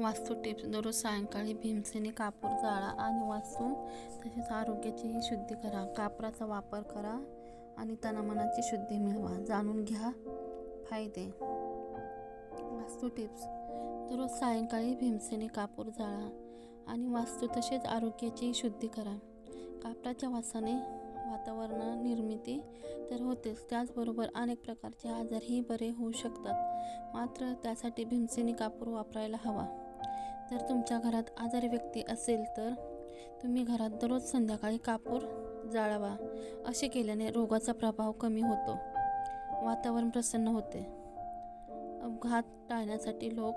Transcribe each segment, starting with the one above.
वास्तू टिप्स दररोज सायंकाळी भीमसेनी कापूर जाळा आणि वास्तू तसेच आरोग्याचीही शुद्धी करा. कापराचा वापर करा आणि तनामनाची शुद्धी मिळवा. जाणून घ्या फायदे. वास्तू टिप्स. दररोज सायंकाळी भीमसेनी कापूर जाळा आणि वास्तू तसेच आरोग्याची शुद्धी करा. कापराच्या वासाने वातावरण निर्मिती तर होतेच. त्याचबरोबर अनेक प्रकारचे आजारही बरे होऊ शकतात. मात्र त्यासाठी भीमसेनी कापूर वापरायला हवा. जर तुमच्या घरात आजारी व्यक्ती असेल तर तुम्ही घरात दररोज संध्याकाळी कापूर जाळावा. असे केल्याने रोगाचा प्रभाव कमी होतो. वातावरण प्रसन्न होते. अपघात टाळण्यासाठी लोक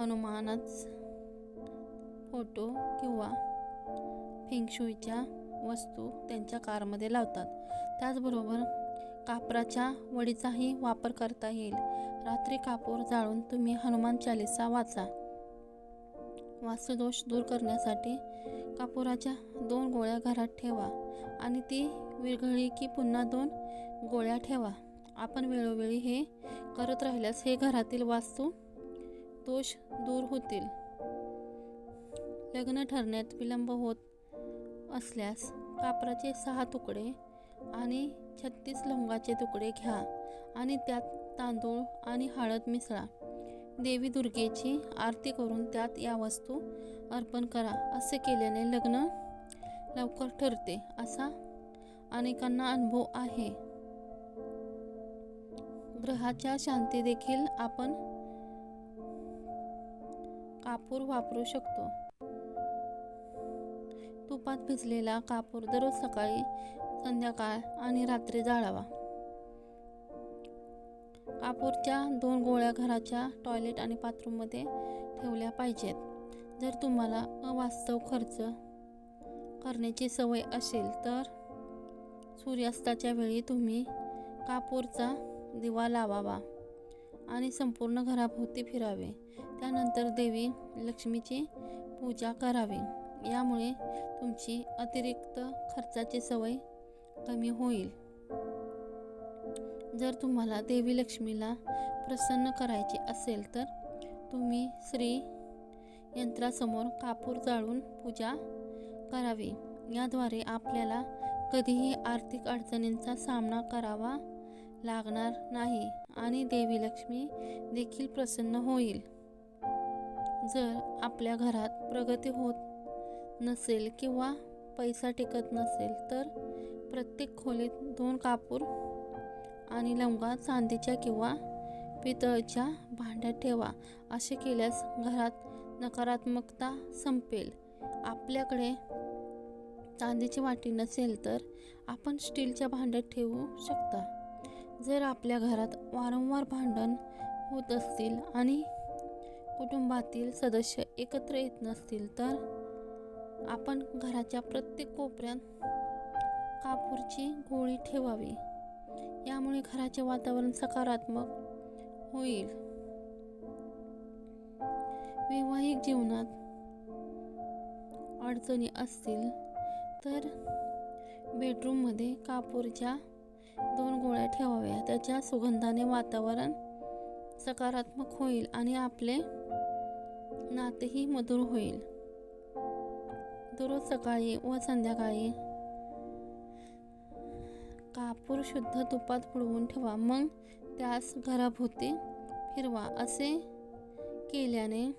हनुमानाच फोटो किंवा फेंगशुईच्या वस्तू त्यांच्या कारमध्ये लावतात. त्याचबरोबर कापराच्या वडीचाही वापर करता येईल. रात्री कापूर जाळून तुम्ही हनुमान चालिसा वाचा. वास्तुदोष दूर करण्यासाठी कापुराच्या दोन गोळ्या घरात ठेवा आणि ती विरघळली की पुन्हा दोन गोळ्या ठेवा. आपण वेळोवेळी हे करत राहिल्यास हे घरातील वास्तू दोष दूर होतील. लग्न ठरण्यात विलंब होत असल्यास कापराचे सहा तुकडे आणि छत्तीस लवंगाचे तुकडे घ्या आणि त्यात तांदूळ आणि हळद मिसळा. देवी दुर्गेची आरती करून त्यात या वस्तू अर्पण करा असे केल्याने लग्न लवकर ठरते असा अनेकांना अनुभव आहे. ग्रहाच्या शांती देखील आपण कापूर वापरू शकतो. तुपात भिजलेला कापूर दररोज सकाळी संध्याकाळ आणि रात्री जाळावा. कापूरच्या दोन गोळ्या घराच्या टॉयलेट आणि बाथरूममध्ये ठेवल्या पाहिजेत. जर तुम्हाला अवास्तव खर्च करण्याची सवय असेल तर सूर्यास्ताच्या वेळी तुम्ही कापूरचा दिवा लावावा आणि संपूर्ण घराभोवती फिरावे. त्यानंतर देवी लक्ष्मीची पूजा करावी. यामुळे तुमची अतिरिक्त खर्चाची सवय कमी होईल. जर तुम्हाला देवी लक्ष्मीला प्रसन्न करायचे असेल तर तुम्ही श्री यंत्रासमोर कापूर जाळून पूजा करावी. याद्वारे आपल्याला कधीही आर्थिक अडचणींचा सामना करावा लागणार नाही आणि देवी लक्ष्मी देखील प्रसन्न होईल. जर आपल्या घरात प्रगती होत नसेल किंवा पैसा टिकत नसेल तर प्रत्येक खोलीत दोन कापूर आणि लवंगा चांदीच्या किंवा पितळच्या भांड्यात ठेवा. असे केल्यास घरात नकारात्मकता संपेल. आपल्याकडे चांदीची वाटी नसेल तर आपण स्टीलच्या भांड्यात ठेवू शकता. जर आपल्या घरात वारंवार भांडण होत असतील आणि कुटुंबातील सदस्य एकत्र येत नसतील तर आपण घराच्या प्रत्येक कोपऱ्यात कापूरची गोळी ठेवावी. यामुळे घराचे वातावरण सकारात्मक होईल. वैवाहिक जीवनात अडचणी असतील तर बेडरूममध्ये कापूरच्या दोन गोळ्या ठेवाव्या. त्याच्या सुगंधाने वातावरण सकारात्मक होईल आणि आपले नातेही मधुर होईल. दररोज सकाळी व संध्याकाळी कापूर शुद्ध तुपात बुडवून ठेवा. मग त्यास घराभोवती फिरवा. असे केल्याने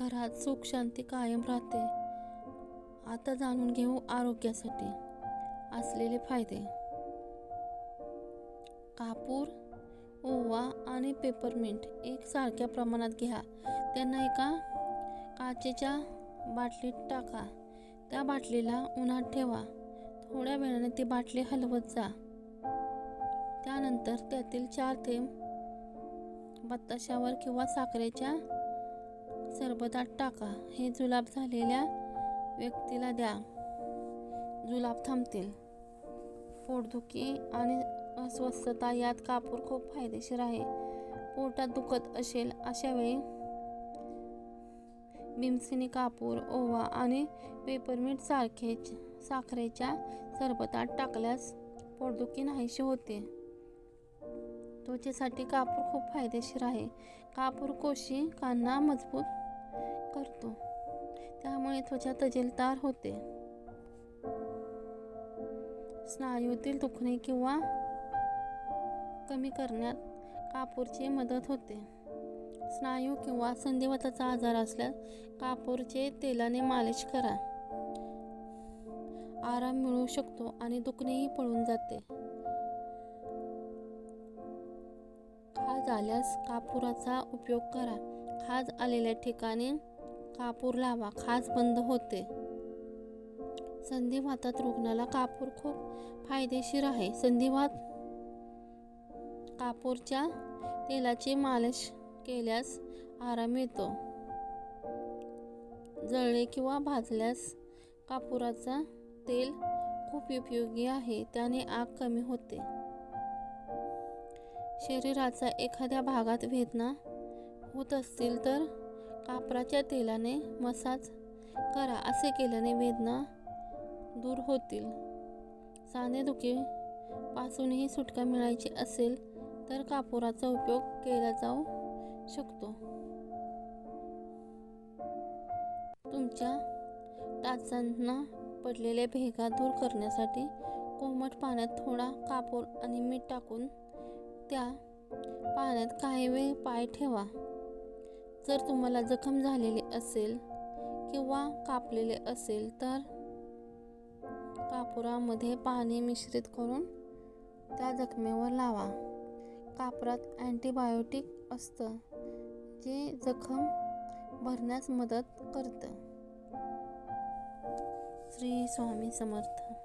घरात सुख शांती कायम राहते. आता जाणून घेऊ आरोग्यासाठी असलेले फायदे. कापूर ओवा आणि पेपरमिंट एक सारख्या प्रमाणात घ्या. त्यांना एका काचेच्या बाटलीत टाका. त्या बाटलीला उन्हात ठेवा. थोड्या वेळाने ती बाटली हलवत जा. त्यानंतर त्यातील चार थेंब बत्ताशावर किंवा साखरेच्या सरबतात टाका. हे जुलाब झालेल्या व्यक्तीला द्या. जुलाब थांबतील. पोटदुखी आणि अस्वस्थता यात कापूर खूप फायदेशीर आहे. पोटात दुखत असेल अशा वेळी भीमसेनी कापूर ओवा आणि पेपरमिंट सारखेच साखरेच्या सरबतात टाकल्यास पोटदुखी नाहीशी होते. त्वचेसाठी कापूर खूप फायदेशीर आहे. कापूर कोशी कांना मजबूत करतो. त्यामुळे त्वचा तजेलदार होते. स्नायूतील दुखणे किंवा कमी करण्यात कापूरची मदत होते. स्नायू किंवा संधिवाताचा आजार असल्यास कापूरचे तेलाने मालिश करा. आराम मिळू शकतो आणि दुखणेही पळून जाते. खाज आल्यास कापुराचा उपयोग करा. खाज आलेल्या ठिकाणी कापूर लावा. खाज बंद होते. संधिवातात रुग्णाला कापूर खूप फायदेशीर आहे. संधिवात कापूरच्या तेलाची मालिश केल्यास आराम मिळतो. जळले किंवा भाजल्यास कापुराचा तेल खूप उपयोगी आहे त्याने आग कमी होते. शरीराचा एखाद्या भागात वेदना होत असतील तर कापराच्या तेलाने मसाज करा असे केल्याने वेदना दूर होतील. सांधेदुखी पासूनही सुटका मिळायची असेल तर कापुराचा उपयोग केला जाऊ शकतो. तुमच्या टाचांना पडलेले भेगा दूर करण्यासाठी कोमट पाण्यात थोडा कापूर आणि मीठ टाकून त्या पाण्यात काही वेळ पाय ठेवा. जर तुम्हाला जखम झालेली असेल किंवा कापलेले असेल तर कापुरामध्ये पाणी मिश्रित करून त्या जखमेवर लावा. कापरात अँटीबायोटिक असतं जे जखम भरण्यास मदत करतं. श्री स्वामी समर्थ.